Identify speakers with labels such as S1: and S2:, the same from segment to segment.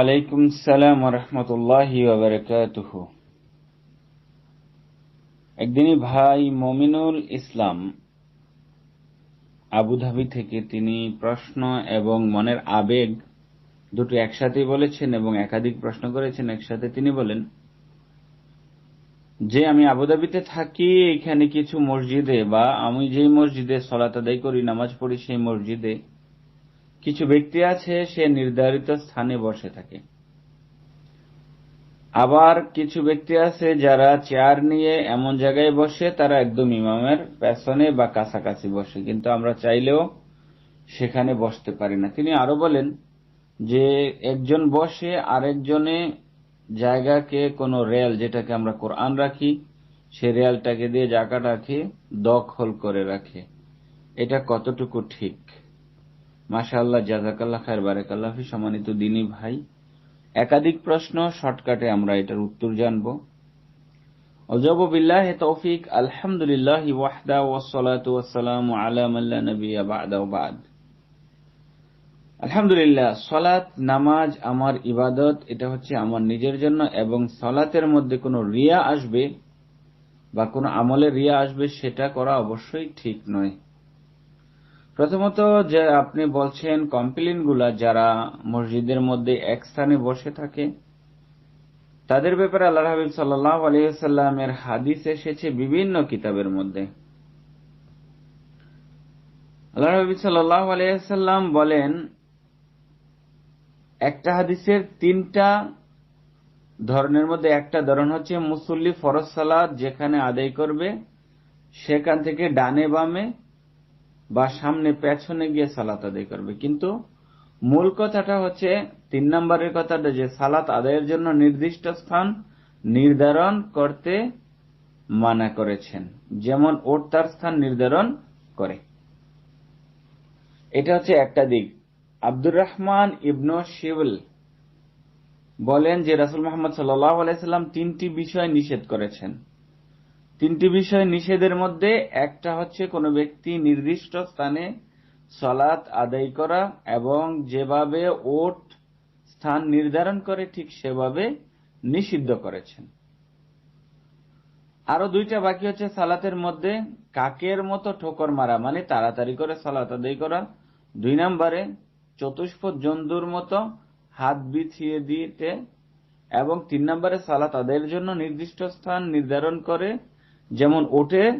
S1: ওয়ালাইকুম সালাম রহমতুল্লাহি ওবরকাতুহ একদিনই ভাই মমিনুল ইসলাম আবুধাবি থেকে তিনি প্রশ্ন এবং মনের আবেগ দুটো একসাথে বলেছেন এবং একাধিক প্রশ্ন করেছেন। একসাথে তিনি বলেন, যে আমি আবুধাবিতে থাকি, এখানে কিছু মসজিদে বা আমি যেই মসজিদে সলাত আদায় করি, নামাজ পড়ি সেই মসজিদে কিছু ব্যক্তি আছে, সে নির্ধারিত স্থানে বসে থাকে। আবার কিছু ব্যক্তি আছে যারা চেয়ার নিয়ে এমন জায়গায় বসে, তারা একদম ইমামের পেছনে বা কাছাকাছি বসে, কিন্তু আমরা চাইলেও সেখানে বসতে পারি না। তিনি আরও বলেন যে, একজন বসে আরেকজনে জায়গাকে, কোনো রেল যেটাকে আমরা কোরআন রাখি, সে রেলটাকে দিয়ে জায়গাটাকে দখল করে রাখে। এটা কতটুকু ঠিক? মাশাআল্লাহ জাজাকাল্লাহ খায়ের বারেকাল্লাফি সম্মানিত দিনী ভাই। একাধিক প্রশ্ন, শর্টকাটে আমরা এটার উত্তর জানব। অজব বিল্লাহ তৌফিক, আলহামদুলিল্লাহ ওয়াহদা বা'দা বাদ। আলহামদুলিল্লাহ, সলাত, নামাজ আমার ইবাদত, এটা হচ্ছে আমার নিজের জন্য এবং সলাতের মধ্যে কোনো রিয়া আসবে বা কোনো আমলে রিয়া আসবে, সেটা করা অবশ্যই ঠিক নয়। প্রথমত যে আপনি বলছেন কমপ্লেনগুলা যারা মসজিদের মধ্যে এক স্থানে বসে থাকে, তাদের ব্যাপারে আল্লাহ হাবিব সাল্লাহ আলহিসাল্লামের হাদিস এসেছে বিভিন্ন কিতাবের মধ্যে। আল্লাহ হাবিব সাল্লাহ আলহিসাল্লাম বলেন, একটা হাদিসের তিনটা ধরনের মধ্যে একটা ধরন হচ্ছে মুসল্লি ফরজ সালাদ যেখানে আদায় করবে, সেখান থেকে ডানে বামে বা সামনে পেছনে গিয়ে সালাত আদায় করবে। কিন্তু মূল কথাটা হচ্ছে, তিন নম্বরের কথাটা যে সালাত আদায়ের জন্য নির্দিষ্ট স্থান নির্ধারণ করতে মানা করেছেন। যেমন ওর তার স্থান নির্ধারণ করে। এটা হচ্ছে একটা দিক। আব্দুর রহমান ইবনু শিবল বলেন যে রাসুল মোহাম্মদ আলাইসাল্লাম তিনটি বিষয় নিষেধ করেছেন। তিনটি বিষয় নিষেধের মধ্যে একটা হচ্ছে কোনো ব্যক্তি নির্দিষ্ট স্থানে সলাৎ আদায় করা এবং যেভাবে ওট স্থান নির্ধারণ করে ঠিক সেভাবে নিষিদ্ধ করেছেন। আরও দুইটা বাকি হচ্ছে সালাতের মধ্যে কাকের মতো ঠোকর মারা মানে তাড়াতাড়ি করে সালাত আদায় করা। দুই নম্বরে চতুষ্প জন্তুর মতো হাত বিছিয়ে দিতে এবং তিন নম্বরে সালাত আদায়ের জন্য নির্দিষ্ট স্থান নির্ধারণ করে যেমন ওটে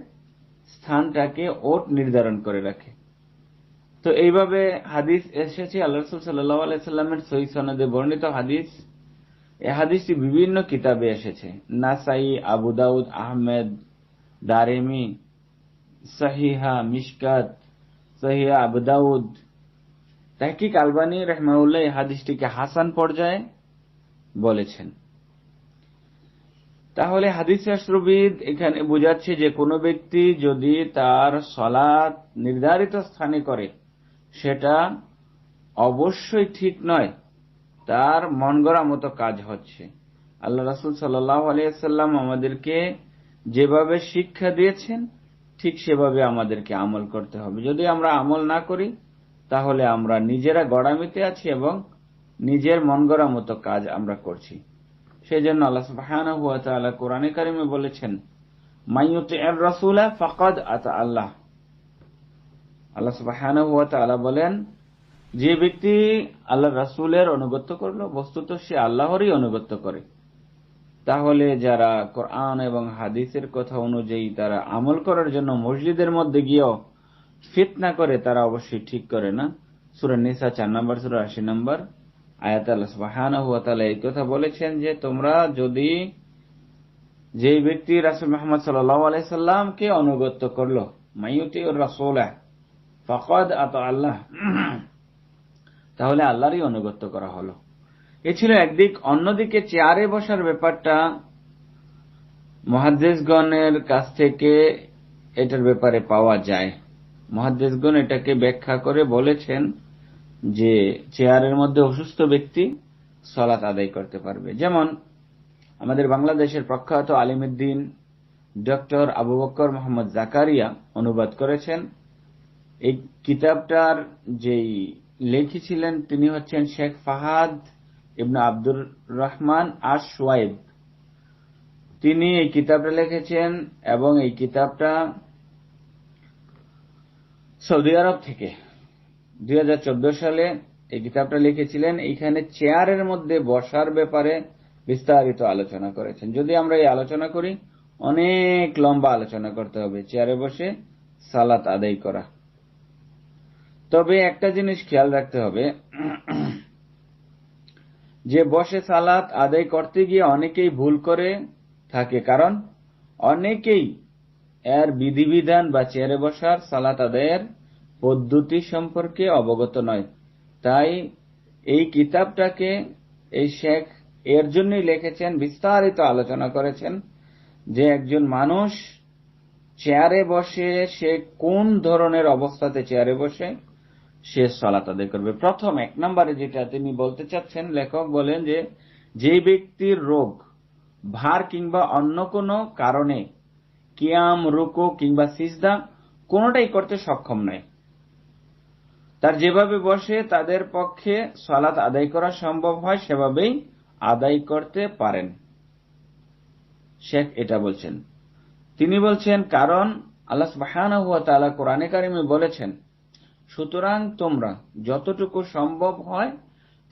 S1: স্থানটাকে ওট নির্ধারণ করে রাখে। তো এইভাবে হাদিস এসেছে আল্লাহ রসুল সাল্লাহ সহি সনদে বর্ণিত হাদিস। এ হাদিসটি বিভিন্ন কিতাবে এসেছে। নাসাই, আবু দাউদ, আহমেদ, দারেমি, সহিহা, মিশকাত, সহিহা, আবু দাউদ। তাহকিক আলবানী রহমাউল্লাহ এই হাদিসটিকে হাসান পর্যায়ে বলেছেন। তাহলে হাদিস শাস্ত্রবিদ এখানে বোঝাচ্ছে যে কোনো ব্যক্তি যদি তার সলাৎ নির্ধারিত স্থানে করে, সেটা অবশ্যই ঠিক নয়। তার মন গড়া মতো কাজ হচ্ছে। আল্লাহ রাসুল সাল্লাহ আলিয়াল্লাম আমাদেরকে যেভাবে শিক্ষা দিয়েছেন, ঠিক সেভাবে আমাদেরকে আমল করতে হবে। যদি আমরা আমল না করি, তাহলে আমরা নিজেরা গড়ামিতে আছি এবং নিজের মন গড়া মতো কাজ আমরা করছি। সেই জন্য আল্লাহ সুবহানাহু ওয়া তাআলা কোরআনে কারিমে বলেছেন মাইয়ুতি'র রাসূলা ফাকাদ আতা আল্লাহ। আল্লাহ সুবহানাহু ওয়া তাআলা বলেন, যে ব্যক্তি আল্লাহ রাসূলের অনুগত্য করল, বস্তুত সে আল্লাহরই অনুগত্য করে। তাহলে যারা কোরআন এবং হাদিসের কথা অনুযায়ী তারা আমল করার জন্য মসজিদের মধ্যে গিয়েও ফিতনা করে, তারা অবশ্যই ঠিক করে না। সূরা নিসা 4 নম্বর, সূরা 80 নম্বর আয়াত আল্লাহ তাআলা এই কথা বলেছেন যে তোমরা যদি ব্যক্তি রাসূল মুহাম্মদ সাল্লাল্লাহু আলাইহি সাল্লামকে অনুগত করল মাইয়ুতি রাসূলা ফাকাদ আতা আল্লাহ, তাহলে আল্লাহরই অনুগত করা হলো। এ ছিল একদিক। অন্যদিকে চেয়ারে বসার ব্যাপারটা মহাদ্দেশগণের কাছ থেকে এটার ব্যাপারে পাওয়া যায়। মহাদ্দেশগণ এটাকে ব্যাখ্যা করে বলেছেন যে চেয়ারের মধ্যে অসুস্থ ব্যক্তি সলাত আদায় করতে পারবে। যেমন আমাদের বাংলাদেশের প্রখ্যাত আলিমুদ্দিন ডক্টর আবু বক্কর মোহাম্মদ জাকারিয়া অনুবাদ করেছেন। এই কিতাবটার যেই লেখিছিলেন তিনি হচ্ছেন শেখ ফাহাদ ইবনে আব্দুর রহমান আশ সোয়াইব। তিনি এই কিতাবটা লিখেছেন এবং এই কিতাবটা সৌদি আরব থেকে দুই হাজার চোদ্দ সালে এই কিতাবটা লিখেছিলেন, এইখানে চেয়ারের মধ্যে বসার ব্যাপারে বিস্তারিত আলোচনা করেছেন। যদি আমরা এই আলোচনা করি, অনেক লম্বা আলোচনা করতে হবে। চেয়ারে বসে সালাত আদায় করা। তবে একটা জিনিস খেয়াল রাখতে হবে, যে বসে সালাত আদায় করতে গিয়ে অনেকেই ভুল করে থাকে। কারণ অনেকেই এর বিধিবিধান বা চেয়ারে বসার সালাত আদায়ের পদ্ধতি সম্পর্কে অবগত নয়। তাই এই কিতাবটাকে এই শেখ এর জন্যই লিখেছেন, বিস্তারিত আলোচনা করেছেন যে একজন মানুষ চেয়ারে বসে সে কোন ধরনের অবস্থাতে চেয়ারে বসে সে সলাত আদায় করবে। প্রথম এক নম্বরে যেটা তিনি বলতে চাচ্ছেন, লেখক বলেন যে যে ব্যক্তির রোগ ভার কিংবা অন্য কোনো কারণে কিয়াম, রুকু কিংবা সিজদা কোনোটাই করতে সক্ষম নয়। তার যেভাবে বসে, তাদের পক্ষে সলাত আদায় করা সম্ভব হয়, সেভাবেই আদায় করতে পারেন। শেখ এটা বলছেন। তিনি বলছেন, কারণ আল্লাহ সুবাহানা হুয়া তালা কোরআনে কারিমে বলেছেন, সুতরাং তোমরা যতটুকু সম্ভব হয়,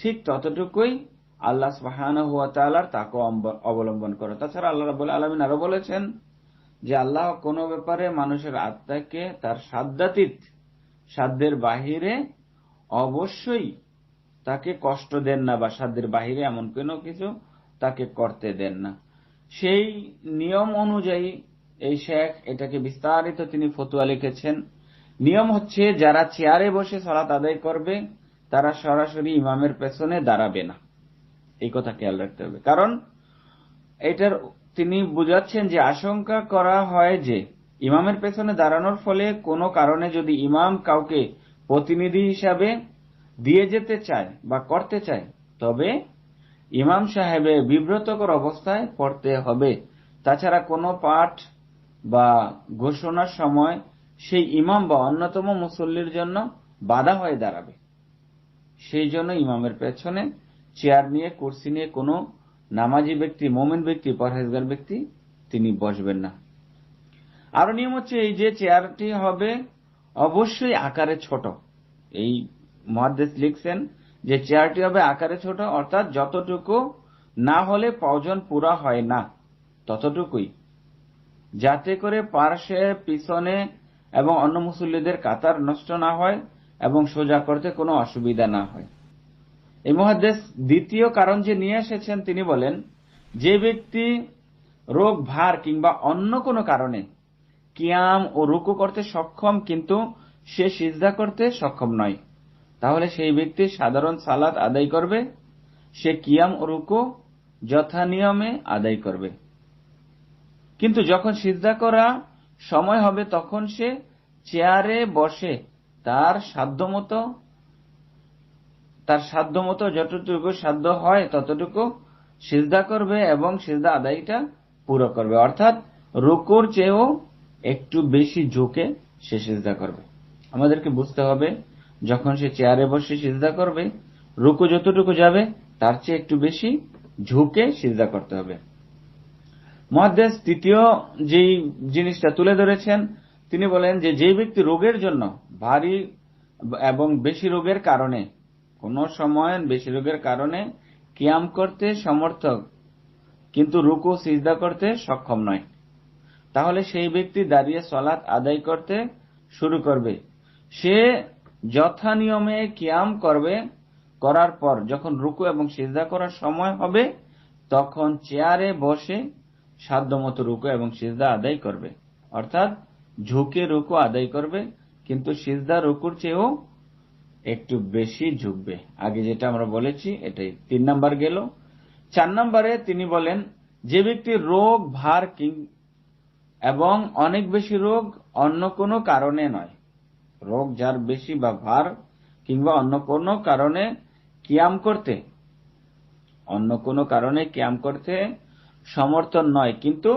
S1: ঠিক ততটুকুই আল্লাহ সুবাহানা হুয়া তালার তাকে অবলম্বন করো। তাছাড়া আল্লাহ রাবুল আলমিন আরও বলেছেন যে, আল্লাহ কোনো ব্যাপারে মানুষের আত্মাকে তার সাধ্যাতীত সাধ্যের বাহিরে অবশ্যই তাকে কষ্ট দেন না বা সাধ্যের বাহিরে এমন কোনো কিছু তাকে করতে দেন না। সেই নিয়ম অনুযায়ী এই শেখ এটাকে বিস্তারিত তিনি ফতুয়া লিখেছেন। নিয়ম হচ্ছে, যারা চেয়ারে বসে সলাত আদায় করবে, তারা সরাসরি ইমামের পেছনে দাঁড়াবে না। এই কথা খেয়াল রাখতে হবে। কারণ এটার তিনি বুঝাচ্ছেন যে আশঙ্কা করা হয় যে ইমামের পেছনে দাঁড়ানোর ফলে কোনো কারণে যদি ইমাম কাউকে প্রতিনিধি হিসাবে দিয়ে যেতে চায় বা করতে চায়, তবে ইমাম সাহেবের বিব্রতকর অবস্থায় পড়তে হবে। তাছাড়া কোনো পাঠ বা ঘোষণার সময় সেই ইমাম বা অন্যতম মুসল্লির জন্য বাধা হয়ে দাঁড়াবে। সেই জন্য ইমামের পেছনে চেয়ার নিয়ে, কুর্সি নিয়ে কোনো নামাজি ব্যক্তি, মোমেন ব্যক্তি, পরহেজগার ব্যক্তি তিনি বসবেন না। আরও নিয়ম হচ্ছে এই যে চেয়ারটি হবে অবশ্যই আকারে ছোট। এই মহাদেশ লিখছেন যে চেয়ারটি হবে আকারে ছোট, অর্থাৎ যতটুকু না হলে প্রয়োজন পুরা হয় না, ততটুকুই। যাতে করে পার্শ্বে, পিছনে এবং অন্য মুসল্লিদের কাতার নষ্ট না হয় এবং সোজা করতে কোনো অসুবিধা না হয়। এই মহাদেশ দ্বিতীয় কারণ যে নিয়ে এসেছেন তিনি বলেন, যে ব্যক্তি রোগ, ভার কিংবা অন্য কোনো কারণে কিয়াম ও রুকু করতে সক্ষম, কিন্তু সে সিজদা করতে সক্ষম নয়। তাহলে সেই ব্যক্তি সাধারণ সালাত আদায় করবে, সে কিয়াম ও রুকু যথা নিয়মে আদায় করবে। কিন্তু যখন সিজদা করা সময় হবে, তখন সে চেয়ারে বসে তার সাধ্যমতো তার সাধ্যমতো যতটুকু সাধ্য হয়, ততটুকু সিজদা করবে এবং সিজদা আদায়টা পুরো করবে। অর্থাৎ রুকুর চেয়েও একটু বেশি ঝুঁকে সে সিজদা করবে। আমাদেরকে বুঝতে হবে, যখন সে চেয়ারে বসে সিজদা করবে, রুকু যতটুকু যাবে, তার চেয়ে একটু বেশি ঝুঁকে সিজদা করতে হবে। মহাদেশ তৃতীয় যেই জিনিসটা তুলে ধরেছেন, তিনি বলেন যে যে ব্যক্তি রোগের জন্য ভারী এবং বেশি রোগের কারণে, কোন সময় বেশি রোগের কারণে কিয়াম করতে সমর্থক, কিন্তু রুকু সিজদা করতে সক্ষম নয়। তাহলে সেই ব্যক্তি দাঁড়িয়ে সলাৎ আদায় করতে শুরু করবে। সে যথা নিয়মে কিয়াম করবে, করার পর যখন রুকু এবং সিজদা করার সময় হবে, তখন চেয়ারে বসে সাধ্যমতো রুকু এবং সিজদা আদায় করবে। অর্থাৎ ঝুঁকে রুকু আদায় করবে, কিন্তু সিজদা রুকুর চেয়েও একটু বেশি ঝুঁকবে। আগে যেটা আমরা বলেছি, এটাই তিন নাম্বার গেল। চার নম্বরে তিনি বলেন, যে ব্যক্তি রোগ, ভার এবং অনেক বেশি রোগ অন্য কোনো কারণে নয়। রোগ যার বেশি বা ভার, কিংবা অন্য কোনো কারণে কিয়াম করতে। অন্য কোনো কারণে কিয়াম করতে সমর্থন নয়, কিন্তু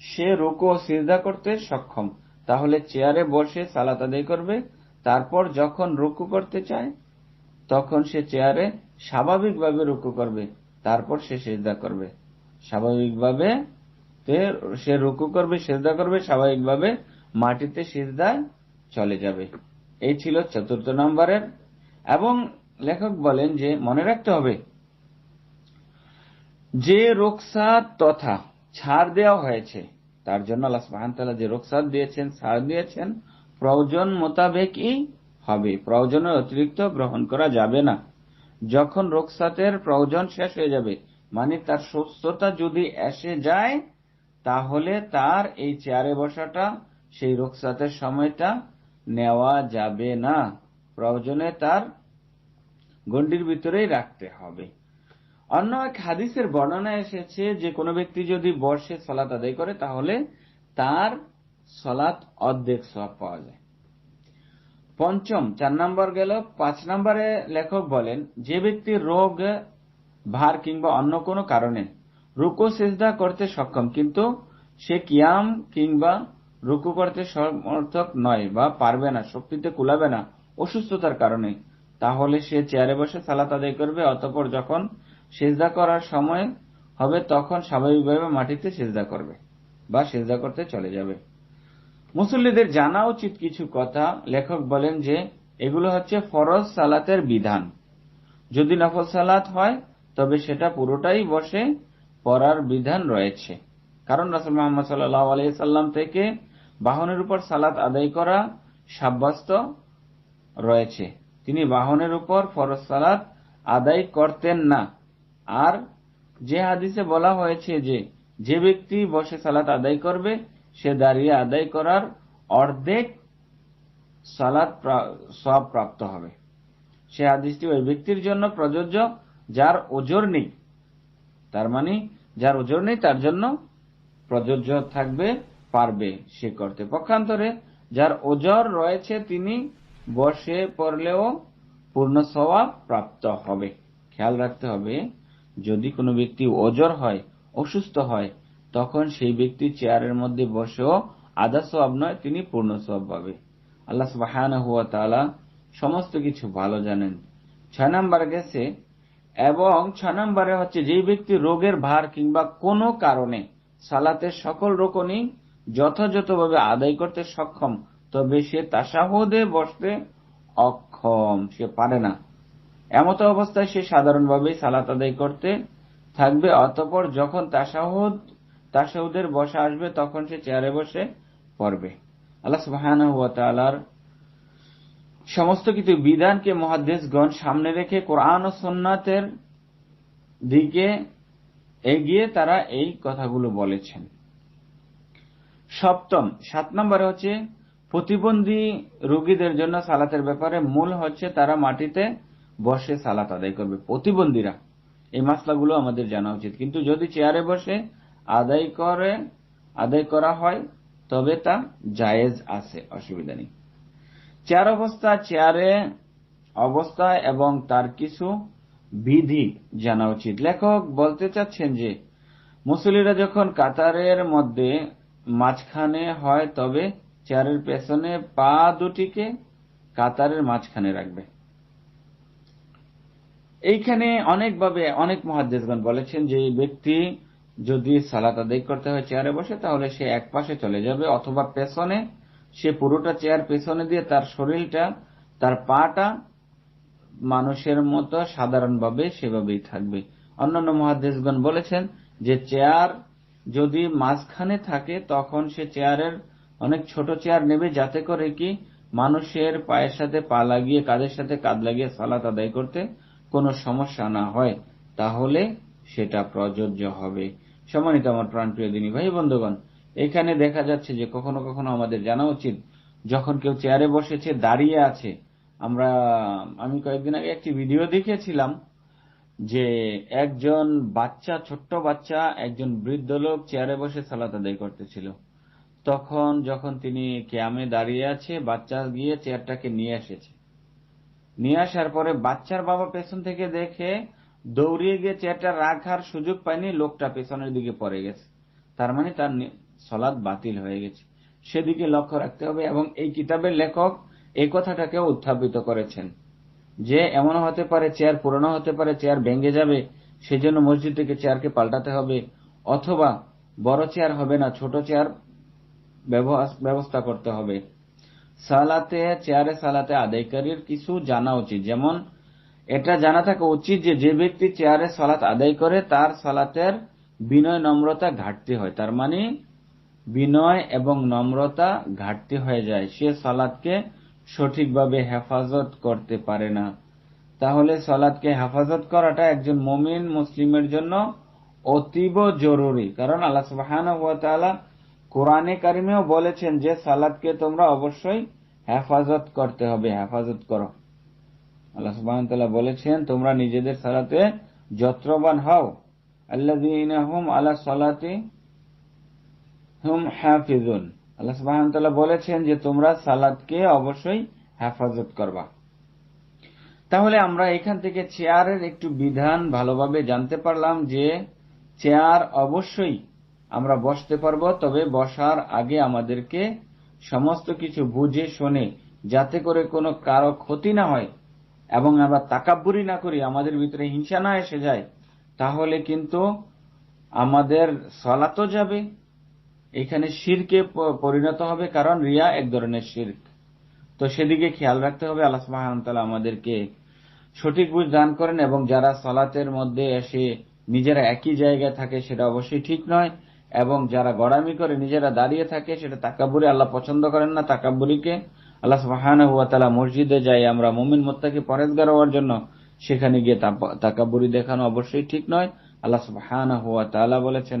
S1: সে রুকু ও সিজদা করতে সক্ষম। তাহলে চেয়ারে বসে সালাত আদায় করবে, তারপর যখন রুকু করতে চায়, তখন সে চেয়ারে স্বাভাবিকভাবে রুকু করবে, তারপর সে সেজদা করবে। স্বাভাবিকভাবে সে রুকু করবে, সেজদা করবে, স্বাভাবিকভাবে মাটিতে সেজদায় চলে যাবে। এই ছিল চতুর্থ নম্বরের। এবং লেখক বলেন যে, মনে রাখতে হবে, যে রোকসাত তথা ছাড় দেওয়া হয়েছে, তার জন্য আল্লাহ যে রোকসাত দিয়েছেন, ছাড় দিয়েছেন, প্রয়োজন মোতাবেকই হবে। প্রয়োজনের অতিরিক্ত গ্রহণ করা যাবে না। যখন রোকসাতের প্রয়োজন শেষ হয়ে যাবে মানে তার সুস্থতা যদি এসে যায় তাহলে তার এই চেয়ারে বসাটা, সেই রোকসাতের সময়টা নেওয়া যাবে না। প্রয়োজনে তার গণ্ডির ভিতরেই রাখতে হবে। অন্য এক হাদিসের বর্ণনা এসেছে যে, কোনো ব্যক্তি যদি বর্ষে সলাত আদায় করে, তাহলে তার সলাত অর্ধেক সব পাওয়া যায়। পঞ্চম, চার নম্বর গেল। পাঁচ নম্বরে লেখক বলেন, যে ব্যক্তি রোগ, ভার কিংবা অন্য কোনো কারণে রুকু, সেজদা করতে সক্ষম। কিন্তু সে কিয়াম কিংবা রুকু করতে সমর্থক নয় বা পারবে না, শক্তিতে কুলাবে না, অসুস্থতার কারণে। তাহলে সে চেয়ারে বসে সালাত আদায় করবে, অতপর যখন সেজদা করার সময় হবে, তখন স্বাভাবিকভাবে মাটিতে সেজদা করবে বা সেজদা করতে চলে যাবে। মুসল্লিদের জানা উচিত কিছু কথা। লেখক বলেন যে, এগুলো হচ্ছে ফরজ সালাতের বিধান। যদি নফল সালাত হয়, তবে সেটা পুরোটাই বসে পড়ার বিধান রয়েছে। কারণ রাসুল মোহাম্মদ সাল্লাহ আলাইসাল্লাম থেকে বাহনের উপর সালাত আদায় করা সাব্যস্ত রয়েছে। তিনি বাহনের উপর ফরজ সালাত আদায় করতেন না। আর যে হাদিসে বলা হয়েছে যে যে ব্যক্তি বসে সালাত আদায় করবে, সে দাঁড়িয়ে আদায় করার অর্ধেক সালাত সব প্রাপ্ত হবে। সে হাদিসটি ওই ব্যক্তির জন্য প্রযোজ্য, যার ওজোর নেই। তার মানে যার ওজোর নেই, তার জন্য প্রযোজ্য থাকবে, পারবে সে করতে। পক্ষান্তরে, যার ওজর রয়েছে, তিনি বসে পড়লেও পূর্ণ স্বভাব প্রাপ্ত হবে। খেয়াল রাখতে হবে, যদি কোনো ব্যক্তি ওজর হয়, অসুস্থ হয়, তখন সেই ব্যক্তি চেয়ারের মধ্যে বসেও আধা সব নয়, তিনি পূর্ণ সব পাবে। আল্লাহ তালা সমস্ত কিছু ভালো জানেন। ছয় নাম্বার গেছে এবং ছয় নম্বরে হচ্ছে যেই ব্যক্তি রোগের ভার কিংবা কোনো কারণে সালাতের সকল রোকনই যথাযথভাবে আদায় করতে সক্ষম, তবে সে তাসাহুদে বসতে অক্ষম, সে পারে না। এমত অবস্থায় সে সাধারণভাবে সালাত আদায় করতে থাকবে, অতপর যখন তাসাহুদ, তাসাহুদের বসা আসবে, তখন সে চেয়ারে বসে পড়বে। আল্লাহ সুবাহর সমস্ত কিছু বিধানকে মহাদেশগণ সামনে রেখে কোরআন ও সন্ন্যাতের দিকে এগিয়ে তারা এই কথাগুলো বলেছেন। সপ্তম, সাত নম্বরে হচ্ছে প্রতিবন্ধী রোগীদের জন্য সালাতের ব্যাপারে মূল হচ্ছে তারা মাটিতে বসে সালাত আদায় করবে। প্রতিবন্ধীরা, এই মাসলাগুলো আমাদের জানা উচিত। কিন্তু যদি চেয়ারে বসে আদায় করে, আদায় করা হয়, তবে তা জায়েজ আছে, অসুবিধা নেই। চেয়ার অবস্থা, চেয়ারে অবস্থা এবং তার কিছু বিধি জানা উচিত। লেখক বলতে চাচ্ছেন যে মুসলিরা যখন কাতারের মধ্যে মাঝখানে হয়, তবে চেয়ারের পেছনে পা দুটিকে কাতারের মাঝখানে রাখবে। এইখানে অনেকভাবে অনেক মহাদেশগণ বলেছেন যে ব্যক্তি যদি সালাত আদায় করতে হয়, চেয়ারে বসে, তাহলে সে এক পাশে চলে যাবে অথবা পেছনে সে পুরোটা চেয়ার পেছনে দিয়ে তার শরীরটা, তার পাটা মানুষের মতো সাধারণভাবে সেভাবেই থাকবে। অন্যান্য মহাদেশগণ বলেছেন যে চেয়ার যদি মাঝখানে থাকে, তখন সে চেয়ারের অনেক ছোট চেয়ার নেবে যাতে করে কি মানুষের পায়ের সাথে পা লাগিয়ে, কাঁধের সাথে কাঁধ লাগিয়ে সালাত আদায় করতে কোনো সমস্যা না হয়। তাহলে সেটা প্রযোজ্য হবে। সম্মানিত আমার প্রাণপ্রিয় দিনী ভাই বন্ধুগণ এখানে দেখা যাচ্ছে যে কখনো কখনো আমাদের জানা উচিত, যখন কেউ চেয়ারে বসেছে, দাঁড়িয়ে আছে, আমরা, আমি কয়েকদিন আগে একটি ভিডিও দেখেছিলাম যে একজন বাচ্চা, ছোট্ট বাচ্চা, একজন বৃদ্ধ লোক চেয়ারে বসে সালাত আদায় করতেছিল। তখন যখন তিনি ক্যামে দাঁড়িয়ে আছে, বাচ্চা গিয়ে চেয়ারটাকে নিয়ে এসেছে। নিয়ে আসার পরে বাচ্চার বাবা পেছন থেকে দেখে দৌড়িয়ে গিয়ে চেয়ারটা রাখার সুযোগ পায়নি, লোকটা পেছনের দিকে পড়ে গেছে। তার মানে তার সলাদ বাতিল হয়ে গেছে। সেদিকে লক্ষ্য রাখতে হবে এবং এই কিতাবের লেখক এই কথাটাকে উত্থাপিত করেছেন যে এমন হতে পারে চেয়ার পুরনো হতে পারে, চেয়ার ভেঙে যাবে, সেজন্য মসজিদ থেকে চেয়ারকে পাল্টাতে হবে, অথবা বড় চেয়ার হবে না, ছোট চেয়ার ব্যবস্থা করতে হবে। সালাতে, চেয়ারে সালাতে আদায়কারীর কিছু জানা উচিত। যেমন, এটা জানা থাকা উচিত যে যে ব্যক্তি চেয়ারে সালাত আদায় করে, তার সালাতের বিনয় নম্রতা ঘাটতি হয়। তার মানে বিনয় এবং নম্রতা ঘাটতি হয়ে যায়। সে সালাদকে সঠিকভাবে হেফাজত করতে পারে না। তাহলে সালাদকে হেফাজত করাটা একজন মমিন মুসলিমের জন্য অতীব জরুরি। কারণ আল্লাহ তাআলা কোরআনে কারিমেও বলেছেন যে সালাদকে তোমরা অবশ্যই হেফাজত করতে হবে, হেফাজত করো। আল্লাহ তাআলা বলেছেন, তোমরা নিজেদের সালাতে যত্রবান হও। আল্লাযীনা হুম আলা সালাতি হুম হাফিজুন। আল্লাহ সুবহানাহু বলেছেন যে তোমরা সালাদকে অবশ্যই হেফাজত করবা। তাহলে আমরা এখান থেকে চেয়ারের একটু বিধান ভালোভাবে জানতে পারলাম যে চেয়ার অবশ্যই আমরা বসতে পারব, তবে বসার আগে আমাদেরকে সমস্ত কিছু বুঝে শোনে, যাতে করে কোনো কারও ক্ষতি না হয় এবং আমরা তাকাব্বুরি না করি, আমাদের ভিতরে হিংসা না এসে যায়, তাহলে কিন্তু আমাদের সলাতো যাবে এখানে শিরকে পরিণত হবে কারণ রিয়া এক ধরনের শির্ক। তো সেদিকে খেয়াল রাখতে হবে, আল্লাহ সুবহানাহু আমাদেরকে সঠিক বুঝ দান করেন এবং যারা সালাতের মধ্যে এসে নিজেরা একই জায়গায় থাকে সেটা অবশ্যই ঠিক নয় এবং যারা গড়ামি করে নিজেরা দাঁড়িয়ে থাকে সেটা তাকাব্বুরি আল্লাহ পছন্দ করেন না তাকাব্বুরিকে আল্লাহ সুবহানাহু ওয়া তাআলা মসজিদে যাই আমরা মুমিন মোত্তাকে পরেজগার হওয়ার জন্য সেখানে গিয়ে তাকাব্বুরি দেখানো অবশ্যই ঠিক নয়। আল্লাহ সুবহানাহু ওয়া তাআলা বলেছেন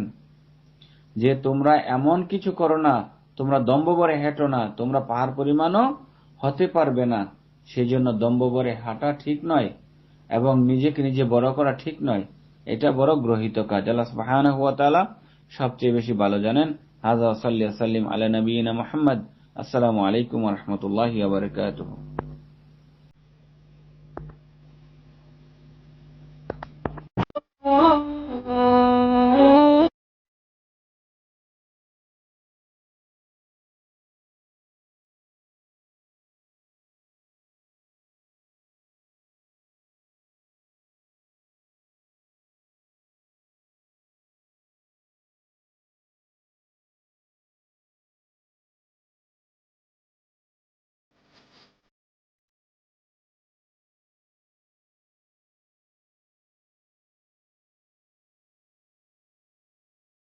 S1: যে তোমরা এমন কিছু করো না, তোমরা দম্ভ বরে হেঁটো না, তোমরা পাহাড় পরিমাণও হতে পারবে না। সেই জন্য দম্ভ হাঁটা ঠিক নয় এবং নিজেকে নিজে বড় করা ঠিক নয়। এটা বড় গ্রহিত কাজ। আল্লাহ সবচেয়ে বেশি ভালো জানেন। হাজা সাল্লি সাল্লিম আলা নবীনা মুহাম্মদ। আসসালামু আলাইকুম ওয়া রাহমাতুল্লাহি